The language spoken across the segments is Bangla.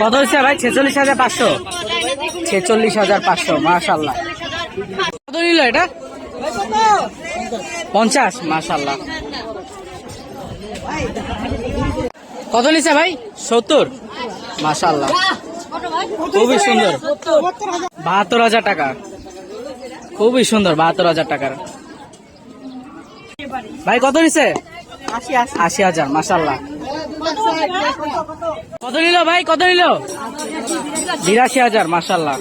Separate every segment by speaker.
Speaker 1: কত হচ্ছে ভাই? ছেচল্লিশ হাজার পাঁচশো। ছেচল্লিশ হাজার পাঁচশো মাশাল্লাহ কত নিল এটা? পঞ্চাশ মাশাল্লাহ কত নিছে ভাই? সত্তর। মাশাল্লাহ খুবই সুন্দর। বাহাত্তর হাজার টাকা। খুবই সুন্দর, বাহাত্তর হাজার টাকার। ভাই, কত নিছে? আশি হাজার মাশাল্লাহ কত নিল ভাই, কত নিল? বিরাশি হাজার মাশাল্লাহ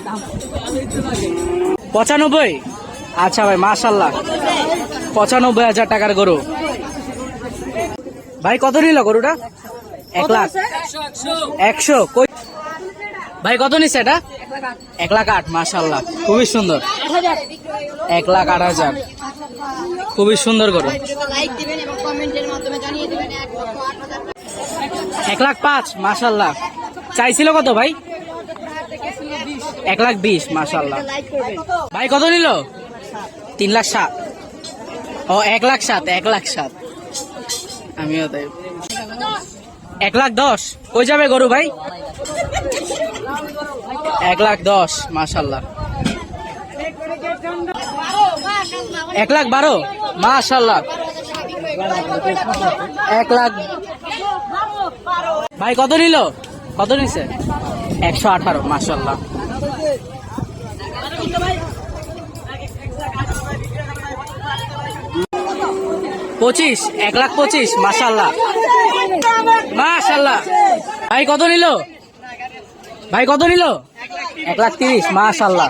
Speaker 1: পঁচানব্বই? আচ্ছা ভাই মাশাল্লাহ পঁচানব্বই হাজার টাকার গরু। ভাই, কত নিল গরুটা? এক লাখ। একশো? ভাই, কত নিচ্ছে এটা? এক লাখ আট মাশাল্লাহ খুবই সুন্দর। এক লাখ আট হাজার। খুবই সুন্দর গরু।
Speaker 2: এক
Speaker 1: লাখ পাঁচ মাশাল্লাহ চাইছিল কত ভাই? এক লাখ বিশ মাশাল্লাহ
Speaker 2: লাইক
Speaker 1: ভাই, কত নিল? তিন লাখ সাত। ও, এক লাখ সাত, এক লাখ সাত। আমিও তাই। এক লাখ দশ। কই যাবে গরু ভাই? এক লাখ দশ মাশাল্লাহ এক লাখ বারো মাশাল্লাহ এক লাখ ভাই, কত নিল? কত নিছে? একশো আঠারো মাশাল্লাহ পঁচিশ, এক লাখ পঁচিশ মাশাল্লাহ মাশাল্লাহ ভাই, কত নিল? ভাই, কত নিল? এক লাখ তিরিশ মাশাল্লাহ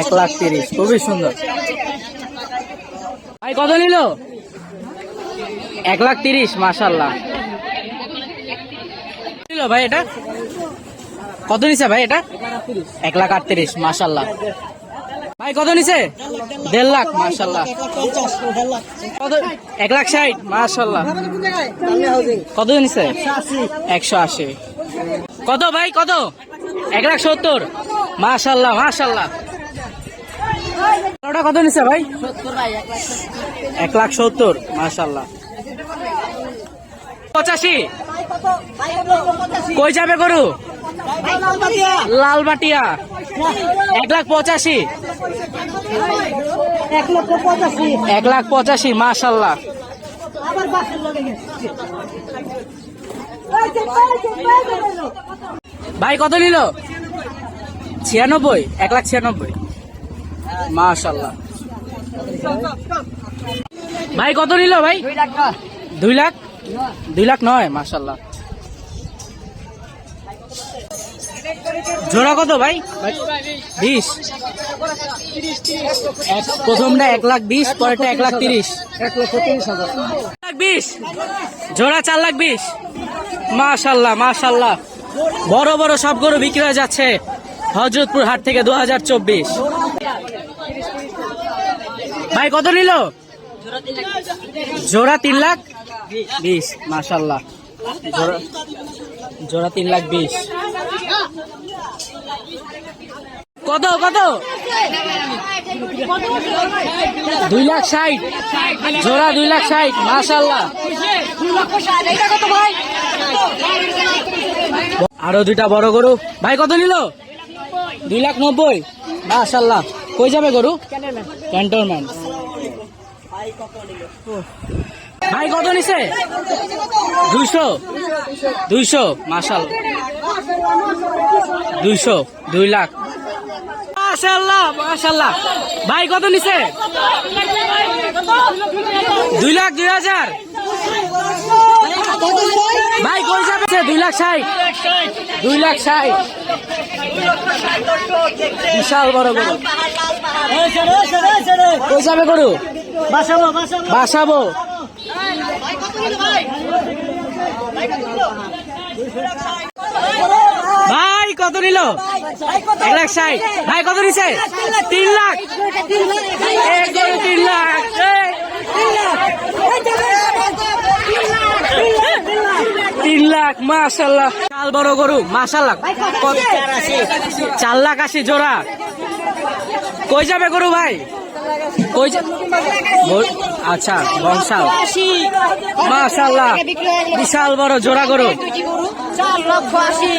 Speaker 1: এক লাখ তিরিশ, খুবই সুন্দর। ভাই, কত নিল? এক লাখ তিরিশ মাশাল্লাহ ভাই এটা? কত নিছে ভাই এটা? এক লাখ আটত্রিশ মাশাল্লাহ ভাই, কত নিছে? দেড় লাখ মাশাল্লাহ কত? এক লাখ ষাট মাশাল্লাহ কত নিছে? একশো আশি। কত ভাই, কত? এক লাখ সত্তর। মাশাল্লাহ মাশাল্লাহ ওটা কত নিছে ভাই? এক লাখ সত্তর মাশাল্লাহ পঁচাশি। কই যাবে গরু? লালবাটিয়া। এক লাখ পঁচাশি।
Speaker 2: এক
Speaker 1: লাখ পঁচাশি, মাশাল্লাহ।
Speaker 2: আবার
Speaker 1: ভাই, কত নিল? ছিয়ানব্বই, এক লাখ ছিয়ানব্বই। মাশাল্লাহ। ভাই, কত নিল ভাই? দুই লাখ। দুই লাখ নয় মাশাল্লাহ জোড়া কত ভাই? বিশ। প্রথমটা এক লাখ বিশ পরেরটা এক লাখ তিরিশ। এক লক্ষ তিরিশ হাজার। লাখ বিশ। জোড়া চার লাখ বিশ। মাশাল্লাহ মাশাল্লাহ বড় বড় সব গরু বিক্রি হয়ে যাচ্ছে হজরতপুর হাট থেকে দু হাজার চব্বিশ। ভাই কত নিল? জোড়া তিন লাখ। বিশ, মাশাল্লাহ। জোড়া তিন লাখ বিশ। কত কত? দুই লাখ ষাট। জোড়া দুই লাখ ষাট, মাশাল্লাহ। আরও দুইটা বড় গরু। ভাই, কত নিল? দুই লাখ নব্বই। মাশাল্লাহ। কই যাবে গরু? ক্যান্টনমেন্ট। ভাই কত নিছে দুইশো দুইশো মাশাল দুইশো দুই লাখ মাশাল্লাহ মাশাল্লাহ ভাই কত নিছে দুই লাখ দুই হাজার ভাই কই যাবে দুই লাখ ষাট দুই লাখ ষাট বিশাল বড় গরু কই যাবে গরু বাসাবো ভাই, কত নিল? এক লাখ ষাট। ভাই, কত নিছে? তিন লাখ। তিন লাখ। তিন লাখ, মাশাল্লাহ। চাল বড় গরু, মাশাল্লাহ। চার লাখ আশি জোড়া। কই যাবে গরু ভাই? গো- আচ্ছা বংশাল। মাশাল্লাহ বিশাল বড় জোড়া গরু।
Speaker 2: চার লক্ষ আশি।